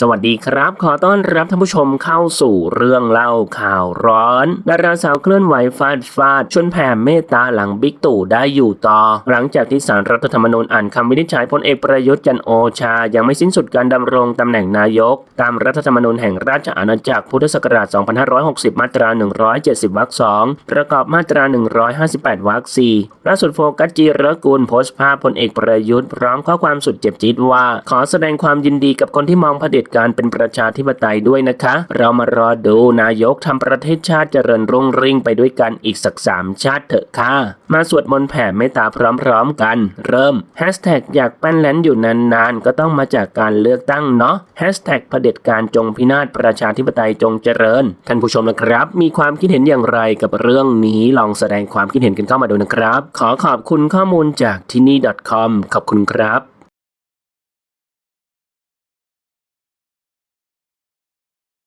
สวัสดีครับ ขอต้อนรับท่านผู้ชมเข้าสู่เรื่องเล่าข่าวร้อน ดาราสาวเคลื่อนไหวฟาดฟาด ชนแผ่เมตตาหลังบิ๊กตู่ได้อยู่ต่อ หลังจากที่สารรัฐธรรมนูญอ่านคำวินิจฉัยพลเอกประยุทธ์จันโอชา ยังไม่สิ้นสุดการดำรงตำแหน่งนายก ตามรัฐธรรมนูญแห่งราชอาณาจักรพุทธศักราช 2560 มาตรา 170 วรรค 2 ประกอบมาตรา 158 วรรค 4 ล่าสุดโฟกัสจีรกุลโพสต์ภาพพลเอกประยุทธ์พร้อมข้อความสุดเจ็บจี๊ดว่า ขอแสดงความยินดีกับคนที่มองเผด็จการเป็นประชาธิปไตยด้วยนะคะ เรามารอดูนายกทำประเทศชาติเจริญรุ่งเริ่งไปด้วยกันอีกสักสามชาติเถอะค่ะ มาสวดมนต์แผ่เมตตาพร้อมๆกัน เริ่มแฮชแท็กอยากแป้นแลนอยู่นานๆ ก็ต้องมาจากการเลือกตั้งเนาะแฮชแท็กเผด็จการจงพินาศประชาธิปไตยจงเจริญ ท่านผู้ชมนะครับ มีความคิดเห็นอย่างไรกับเรื่องนี้ลองแสดงความคิดเห็นกันเข้ามาดูนะครับ ขอขอบคุณข้อมูลจากที่นี่ .com ขอบคุณครับ